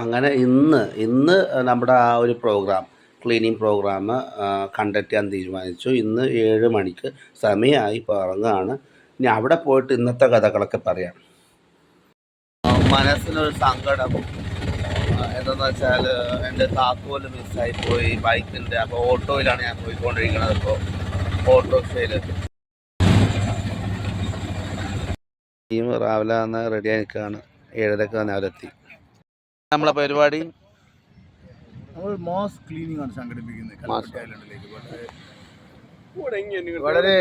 അങ്ങനെ ഇന്ന് ഇന്ന് നമ്മുടെ ആ ഒരു പ്രോഗ്രാം ക്ലീനിങ് പ്രോഗ്രാം കണ്ടക്ട് ചെയ്യാൻ തീരുമാനിച്ചു. ഇന്ന് ഏഴ് മണിക്ക് സമയമായി ഇറങ്ങുകയാണ്. ഇനി അവിടെ പോയിട്ട് ഇന്നത്തെ കഥകളൊക്കെ പറയാം. മനസ്സിനൊരു സങ്കടം. എന്താണെന്ന് വെച്ചാൽ എന്റെ താക്കോൽ മിസ്സായി പോയി ബൈക്കിന്റെ. അപ്പോൾ ഓട്ടോയിലാണ് ഞാൻ പോയിക്കൊണ്ടിരിക്കുന്നത് ഇപ്പോൾ. ഓട്ടോറിക്ഷയിൽ ടീം രാവിലെ റെഡിയായി നിൽക്കുകയാണ്. ഏഴരക്ക് തന്നെ അവരെത്തി. നമ്മളെ പരിപാടി? നമ്മൾ മാസ് ക്ലീനിങ് ആണ് സംഘടിപ്പിക്കുന്നത് വളരെ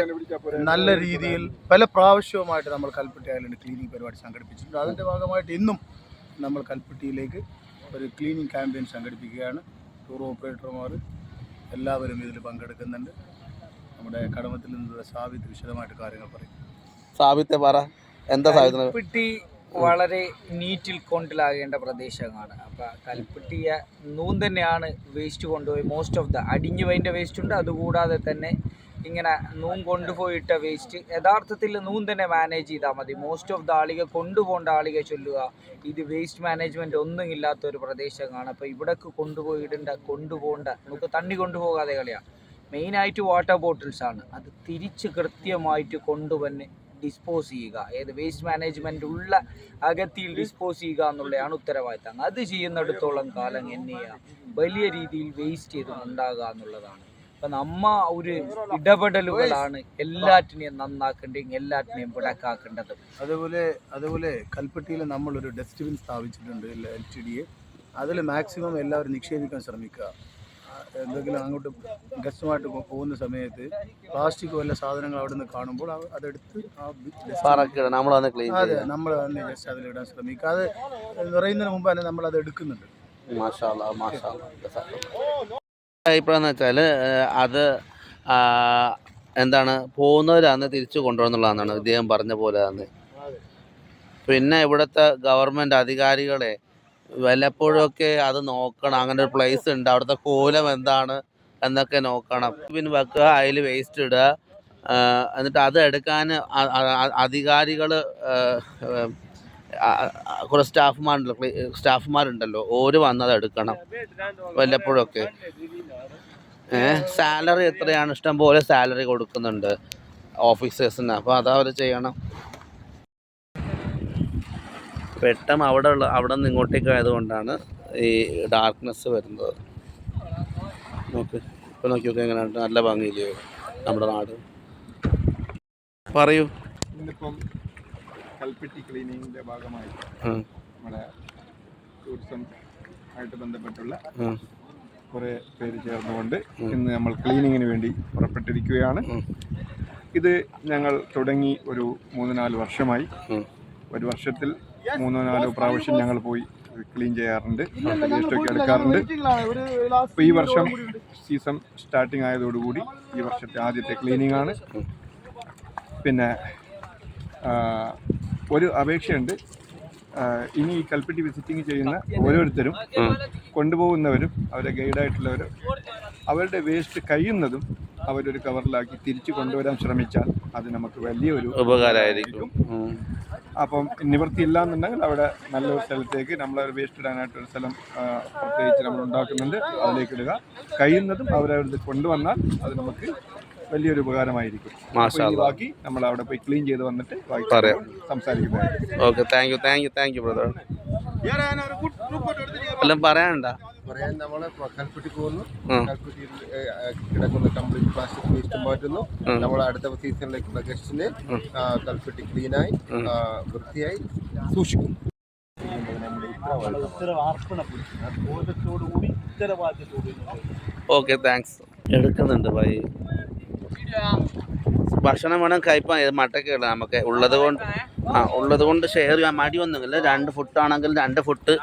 നല്ല രീതിയിൽ പല പ്രാവശ്യവുമായിട്ട് നമ്മൾ കൽപ്പറ്റി ഐലൻഡ് ക്ലീനിങ് പരിപാടി സംഘടിപ്പിച്ചിട്ടുണ്ട്. അതിന്റെ ഭാഗമായിട്ട് ഇന്നും നമ്മൾ കൽപ്പറ്റിയിലേക്ക് ഒരു ക്ലീനിങ് ക്യാമ്പയിൻ സംഘടിപ്പിക്കുകയാണ്. ടൂർ ഓപ്പറേറ്റർമാർ എല്ലാവരും ഇതിൽ പങ്കെടുക്കുന്നുണ്ട്. നമ്മുടെ കടമത്തിൽ നിന്നുള്ള സാവിത്ത് വിശദമായിട്ട് കാര്യങ്ങൾ പറയും. സാബിത്തെ പറ എന്താ കൽപ്പെട്ടി വളരെ നീറ്റിൽ കൊണ്ടിലാകേണ്ട പ്രദേശമാണ് അപ്പോൾ കൽപ്പെട്ടിയ നൂൻ തന്നെയാണ് വേസ്റ്റ് കൊണ്ടുപോയി. മോസ്റ്റ് ഓഫ് ദ അടിഞ്ഞു വൈന്റെ വേസ്റ്റ് ഉണ്ട്. അതുകൂടാതെ തന്നെ ഇങ്ങനെ നൂൻ കൊണ്ടുപോയിട്ട വേസ്റ്റ് യഥാർത്ഥത്തിൽ നൂൻ തന്നെ മാനേജ് ചെയ്താൽ മതി. മോസ്റ്റ് ഓഫ് ദ ആളുകൾ കൊണ്ടുപോകേണ്ട ആളുകൾ ചൊല്ലുക ഇത് വേസ്റ്റ് മാനേജ്മെന്റ് ഒന്നും ഇല്ലാത്ത ഒരു പ്രദേശമാണ് അപ്പോൾ ഇവിടേക്ക് കൊണ്ടുപോയിടേണ്ട കൊണ്ടുപോകേണ്ട. നമുക്ക് തണ്ണി കൊണ്ടുപോകാതെ കളിയാണ് മെയിനായിട്ട് വാട്ടർ ബോട്ടിൽസ് ആണ്. അത് തിരിച്ച് കൃത്യമായിട്ട് കൊണ്ടുവന്ന് ഡിസ്പോസ് ചെയ്യുക. ഏത് വേസ്റ്റ് മാനേജ്മെന്റ് ഉള്ള അകത്തിയിൽ ഡിസ്പോസ് ചെയ്യുക എന്നുള്ളതാണ് ഉത്തരവാദിത്തം. അത് ചെയ്യുന്നിടത്തോളം കാലം എന്നെ വലിയ രീതിയിൽ വേസ്റ്റ് ചെയ്ത് ഉണ്ടാകുക എന്നുള്ളതാണ്. അപ്പം നമ്മ ഒരു ഇടപെടലുകളാണ് എല്ലാറ്റിനെയും നന്നാക്കേണ്ടതും എല്ലാറ്റിനെയും വിടക്കാക്കേണ്ടത്. അതുപോലെ അതുപോലെ നമ്മൾ ഒരു ഡസ്റ്റ്ബിൻ സ്ഥാപിച്ചിട്ടുണ്ട് എൽ ടി ഡിയെ അതിൽ മാക്സിമം എല്ലാവരും നിക്ഷേപിക്കാൻ ശ്രമിക്കുക. എന്തെങ്കിലും അങ്ങോട്ട് ഗസ്റ്റുമായിട്ട് പോകുന്ന സമയത്ത് പ്ലാസ്റ്റിക് വല്ല സാധനങ്ങൾ അവിടെ നിന്ന് കാണുമ്പോൾ അതെടുത്ത് അതെ നമ്മൾ തന്നെ ജസ്റ്റ് അതിലിടാൻ ശ്രമിക്കുക. അത് നിറയുന്നതിന് മുമ്പ് തന്നെ നമ്മൾ അത് എടുക്കുന്നുണ്ട് ഇപ്പോഴെന്ന് വെച്ചാൽ അത് എന്താണ് പോകുന്നവരാണ് തിരിച്ചു കൊണ്ടുവന്നുള്ളതാണ് ഇദ്ദേഹം പറഞ്ഞ പോലെ തന്നെ പിന്നെ ഇവിടുത്തെ ഗവൺമെന്റ് അധികാരികളെ വല്ലപ്പോഴൊക്കെ അത് നോക്കണം. അങ്ങനെ ഒരു പ്ലേസ് ഉണ്ട്. അവിടുത്തെ കോലം എന്താണ് എന്നൊക്കെ നോക്കണം. പിന്നെ വെക്കുക അതിൽ വേസ്റ്റ് ഇടുക. എന്നിട്ട് അത് എടുക്കാൻ അധികാരികൾ കുറേ സ്റ്റാഫ്മാരുണ്ടല്ലോ സ്റ്റാഫ്മാരുണ്ടല്ലോ ഓര് വന്നത് എടുക്കണം. വല്ലപ്പോഴൊക്കെ സാലറി എത്രയാണ്? ഇഷ്ടം പോലെ സാലറി കൊടുക്കുന്നുണ്ട് ഓഫീസേഴ്സിന്. അപ്പോൾ അതവർ ചെയ്യണം. പെട്ടെന്ന് അവിടെ ഉള്ള അവിടെ നിന്ന് ഇങ്ങോട്ടേക്ക് ആയതുകൊണ്ടാണ് ഈ ഡാർക്ക്നെസ് വരുന്നത്. നോക്ക് ഇപ്പം നോക്കി നോക്കി എങ്ങനെയാണ് നല്ല ഭംഗിയില്ലേ? നമ്മുടെ നാട്. പറയൂ. ഇന്നിപ്പം കൽപ്പെട്ടി ക്ലീനിങ്ങിന്റെ ഭാഗമായി നമ്മുടെ ടൂറിസം ആയിട്ട് ബന്ധപ്പെട്ടുള്ള കുറേ പേര് ചേർന്നുകൊണ്ട് ഇന്ന് നമ്മൾ ക്ലീനിങ്ങിന് വേണ്ടി പുറപ്പെട്ടിരിക്കുകയാണ്. ഇത് ഞങ്ങൾ തുടങ്ങി ഒരു മൂന്ന് നാല് വർഷമായി. ഒരു വർഷത്തിൽ മൂന്നോ നാലോ പ്രാവശ്യം ഞങ്ങൾ പോയി ക്ലീൻ ചെയ്യാറുണ്ട്. വേസ്റ്റൊക്കെ എടുക്കാറുണ്ട് അപ്പോൾ ഈ വർഷം സീസൺ സ്റ്റാർട്ടിങ് ആയതോടുകൂടി ഈ വർഷത്തെ ആദ്യത്തെ ക്ലീനിങ് ആണ്. പിന്നെ ഒരു അപേക്ഷയുണ്ട്. ഇനി ഈ കൽപ്പറ്റി വിസിറ്റിംഗ് ചെയ്യുന്ന ഓരോരുത്തരും കൊണ്ടുപോകുന്നവരും അവരെ ഗൈഡായിട്ടുള്ളവരും അവരുടെ വേസ്റ്റ് കഴിയുന്നതും അവരൊരു കവറിലാക്കി തിരിച്ചു കൊണ്ടുവരാൻ ശ്രമിച്ചാൽ അത് നമുക്ക് വലിയൊരു ഉപകാരമായിരിക്കും. അപ്പം നിവൃത്തിയില്ല എന്നുണ്ടെങ്കിൽ അവിടെ നല്ലൊരു സ്ഥലത്തേക്ക് നമ്മൾ വേസ്റ്റ് ഇടാനായിട്ടൊരു സ്ഥലം ആ, പ്രത്യേകിച്ച് നമ്മൾ ഉണ്ടാക്കുന്നുണ്ട്. അതിലേക്ക് ഇടുക കഴിയുന്നതും അവരവിടെ കൊണ്ടുവന്നാൽ അത് നമുക്ക് വലിയൊരു ഉപകാരമായിരിക്കും. ബാക്കി നമ്മൾ അവിടെ പോയി ക്ലീൻ ചെയ്ത് വന്നിട്ട് പറയാം. Okay thank you thank you thank you brother എല്ലാം പറയാനുണ്ടോ? പറയാൻ നമ്മൾ കൽപ്പെട്ടി പോകുന്നു. ഏ, കിടക്കുന്ന കംപ്ലീറ്റ് പ്ലാസ്റ്റിക് വേസ്റ്റ് മാറ്റുന്നു. നമ്മൾ അടുത്ത സീസണിലേക്കുള്ള ഗസ്റ്റിനെ കൽപ്പറ്റി ക്ലീനായി വൃത്തിയായി സൂക്ഷിക്കും. ഓക്കെ താങ്ക്സ് എടുക്കുന്നുണ്ട് ബൈ ഭക്ഷണം വേണം കഴിപ്പാൻ മട്ടൊക്കെ മട്ടൊക്കെയുള്ള നമുക്ക്. ഉള്ളത് കൊണ്ട് ആ ഉള്ളത് കൊണ്ട് ഷെയർ ചെയ്യാൻ മടി ഒന്നുമില്ല. രണ്ട് ഫുട്ടാണെങ്കിൽ രണ്ട് ഫുഡ്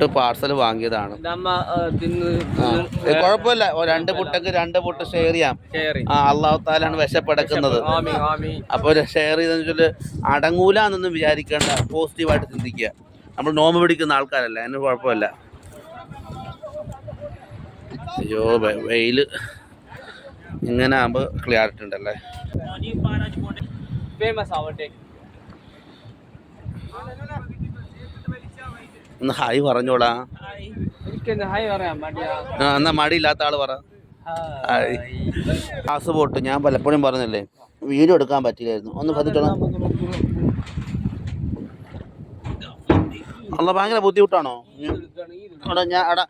ഫുഡ് പാർസൽ വാങ്ങിയതാണ്. കുഴപ്പമില്ല. രണ്ട് പുട്ടക്ക് രണ്ട് പുട്ട് ഷെയർ ചെയ്യാം. ആ അള്ളാഹു താലാണ് വിശപ്പടക്കുന്നത്. അപ്പോൾ ഷെയർ ചെയ്തെന്ന് വെച്ചാൽ അടങ്ങൂല എന്നൊന്നും വിചാരിക്കേണ്ട. പോസിറ്റീവായിട്ട് ചിന്തിക്കുക. നമ്മൾ നോമ്പ് പിടിക്കുന്ന ആൾക്കാരല്ല അതിന് കുഴപ്പമില്ല. അയ്യോ വെയിൽ. ഇങ്ങനെ ആകുമ്പോൾ ക്ലിയാരിറ്റി ഉണ്ടല്ലേ? ഫേമസ് ആവട്ടെ ഒന്ന് ഹായ് പറഞ്ഞോളാ. ആ, എന്നാ മടിയില്ലാത്ത ആൾ പറ. ഹായ്. ഗ്ലാസ് പോട്ട് ഞാൻ പലപ്പോഴും പറഞ്ഞില്ലേ വീഡിയോ എടുക്കാൻ പറ്റില്ലായിരുന്നു. ഒന്ന് പതിച്ചോളാം അല്ല ഭയങ്കര ബുദ്ധിമുട്ടാണോ? അവിടെ ഞാൻ അവിടെ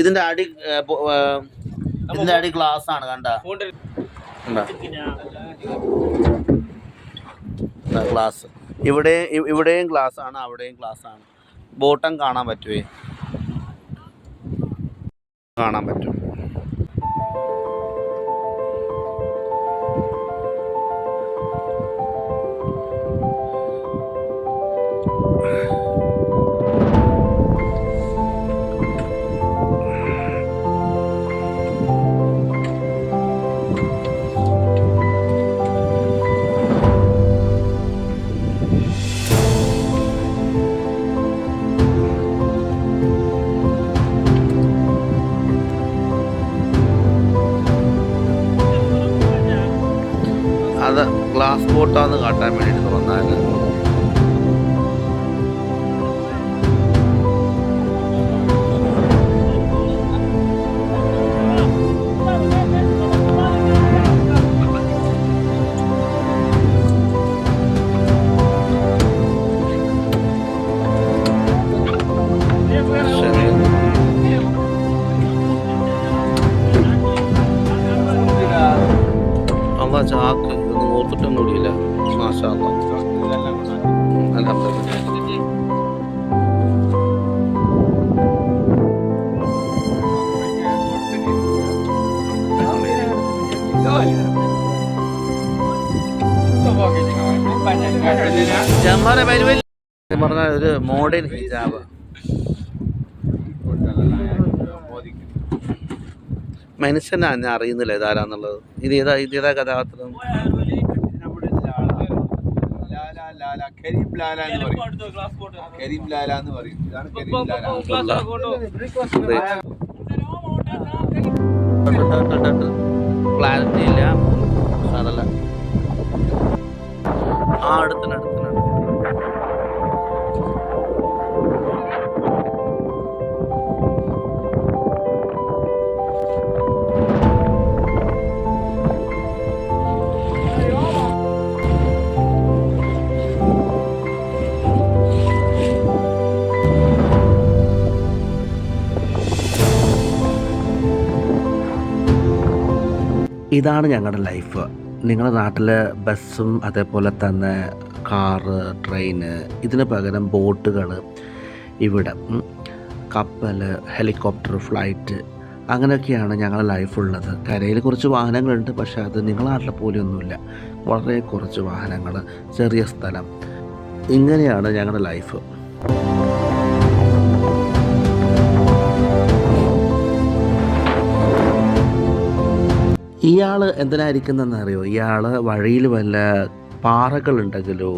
ഇതിന്റെ അടി ഇതിന്റെ അടി ഗ്ലാസ് ആണ് കണ്ട. ഗ്ലാസ് ഇവിടെ ഇവിടെയും ഗ്ലാസ് ആണ് അവിടെയും ഗ്ലാസ് ആണ്. ബോട്ടം കാണാൻ പറ്റുമേ കാണാൻ പറ്റും. ബോട്ടാന്ന് കാട്ടാൻ വേണ്ടിയിട്ട് തുറന്നാൽ. ചാക്ക്. ഇതൊന്നും ഓർത്തിട്ടൊന്നും കൂടിയില്ല മാഷാ പറഞ്ഞ ഒരു മോഡേൺ ഹിജാബ്. മനുഷ്യനാ ഞാൻ അറിയുന്നില്ല ഇതാരാന്നുള്ളത്. ഇത് ഏതാ ഇത് ഏതാ കഥാപാത്രം? കരീം ലാല എന്ന് പറയും. കരീം ലാല എന്ന് പറയും. ഇതാണ് കരീം ലാല ക്ലാരിറ്റി ഇല്ല അതല്ല ആ അടുത്തിന് ഇതാണ് ഞങ്ങളുടെ ലൈഫ്. നിങ്ങളുടെ നാട്ടിൽ ബസ്സും അതേപോലെ തന്നെ കാറ് ട്രെയിന് ഇതിന് പകരം ബോട്ടുകൾ ഇവിടെ കപ്പൽ ഹെലികോപ്റ്റർ ഫ്ലൈറ്റ് അങ്ങനെയൊക്കെയാണ് ഞങ്ങളുടെ ലൈഫുള്ളത്. കരയിൽ കുറച്ച് വാഹനങ്ങളുണ്ട് പക്ഷെ അത് നിങ്ങളുടെ നാട്ടിലെ പോലെയൊന്നുമില്ല വളരെ കുറച്ച് വാഹനങ്ങൾ ചെറിയ സ്ഥലം. ഇങ്ങനെയാണ് ഞങ്ങളുടെ ലൈഫ്. ഇയാൾ എന്തിനായിരിക്കുന്നതെന്ന് അറിയോ? ഇയാൾ വഴിയിൽ വല്ല പാറകളുണ്ടെങ്കിലോ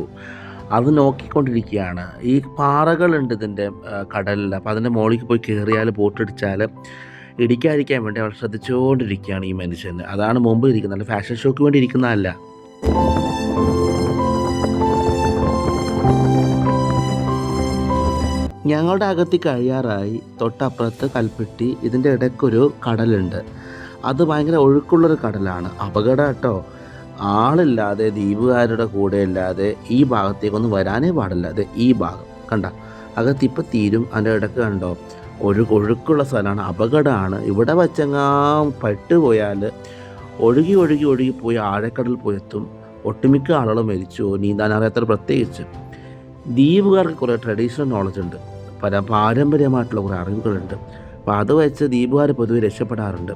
അത് നോക്കിക്കൊണ്ടിരിക്കുകയാണ്. ഈ പാറകളുണ്ട് ഇതിന്റെ കടലിൽ. അപ്പോൾ അതിന്റെ മുകളിലേക്ക് പോയി കയറിയാൽ ബോട്ടടിച്ചാൽ ഇടിക്കാതിരിക്കാൻ വേണ്ടി അവൾ ശ്രദ്ധിച്ചുകൊണ്ടിരിക്കുകയാണ് ഈ മനുഷ്യന് അതാണ് മുമ്പ് ഇരിക്കുന്നത്. ഫാഷൻ ഷോക്ക് വേണ്ടി ഇരിക്കുന്നതല്ല. ഞങ്ങളുടെ അകത്തി കഴിയാറായി തൊട്ടപ്പുറത്ത് കൽപ്പെട്ടി ഇതിന്റെ ഇടയ്ക്കൊരു കടലുണ്ട്. അത് ഭയങ്കര ഒഴുക്കുള്ളൊരു കടലാണ്. അപകടം കേട്ടോ ആളില്ലാതെ ദ്വീപുകാരുടെ കൂടെ ഇല്ലാതെ ഈ ഭാഗത്തേക്കൊന്നും വരാനേ പാടില്ല. അത് ഈ ഭാഗം. കണ്ട? അകത്തിപ്പോൾ തീരും. അതിന്റെ ഇടയ്ക്ക് കണ്ടോ? ഒഴു ഒഴുക്കുള്ള സ്ഥലമാണ്. അപകടമാണ് ഇവിടെ വച്ചെങ്ങാ പെട്ടുപോയാൽ ഒഴുകി ഒഴുകി ഒഴുകി പോയി ആഴക്കടൽ പോയെത്തും. ഒട്ടുമിക്ക ആളുകൾ മരിച്ചു. നീന്താൻ അറിയാത്തവർ പ്രത്യേകിച്ച്. ദ്വീപുകാർക്ക് കുറേ ട്രഡീഷണൽ നോളജ് ഉണ്ട്. പല പാരമ്പര്യമായിട്ടുള്ള കുറേ അറിവുകളുണ്ട്. അപ്പോൾ അത് വെച്ച് ദ്വീപുകാർ പൊതുവെ രക്ഷപ്പെടാറുണ്ട്.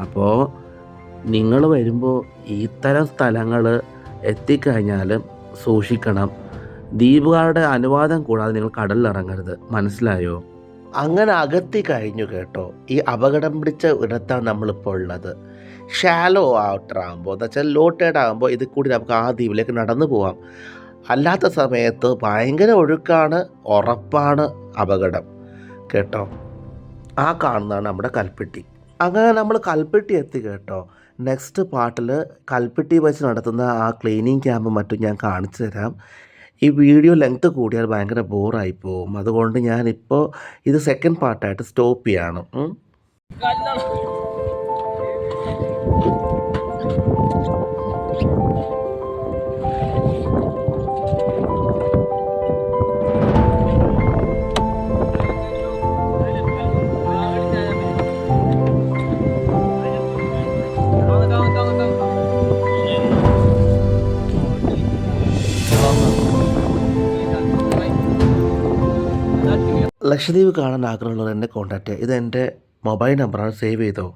അപ്പോൾ നിങ്ങൾ വരുമ്പോൾ ഇത്തരം സ്ഥലങ്ങൾ എത്തിക്കഴിഞ്ഞാൽ സൂക്ഷിക്കണം. ദ്വീപുകാരുടെ അനുവാദം കൂടാതെ നിങ്ങൾ കടലിൽ ഇറങ്ങരുത് മനസ്സിലായോ? അങ്ങനെ അകത്തി കഴിഞ്ഞു കേട്ടോ. ഈ അപകടം പിടിച്ച ഇടത്താണ് നമ്മളിപ്പോൾ ഉള്ളത്. ഷാലോ വാട്ടർ ആകുമ്പോൾ എന്ന് വെച്ചാൽ ലോ ടേഡ് ആകുമ്പോൾ കൂടി നമുക്ക് ആ ദ്വീപിലേക്ക് നടന്നു പോവാം. അല്ലാത്ത സമയത്ത് ഭയങ്കര ഒഴുക്കാണ് ഉറപ്പാണ് അപകടം. കേട്ടോ? ആ കാണുന്നതാണ് നമ്മുടെ കൽപ്പെട്ടി. അങ്ങനെ നമ്മൾ കൽപ്പെട്ടി എത്തി കേട്ടോ. നെക്സ്റ്റ് പാർട്ടിൽ കൽപ്പെട്ടി വെച്ച് നടത്തുന്ന ആ ക്ലീനിങ് ക്യാമ്പ് മറ്റും ഞാൻ കാണിച്ചു തരാം. ഈ വീഡിയോ ലെങ്ത്ത് കൂടിയാൽ ഭയങ്കര ബോറായി പോകും അതുകൊണ്ട് ഞാനിപ്പോൾ ഇത് സെക്കൻഡ് പാർട്ടായിട്ട് സ്റ്റോപ്പ് ചെയ്യാണ്. ലക്ഷദ്വീപ് കാണാൻ ആഗ്രഹമുള്ളവർ എന്നെ കോൺടാക്റ്റ് ചെയ്യുക. ഇത് എന്റെ മൊബൈൽ നമ്പറാണ് സേവ് ചെയ്തോ?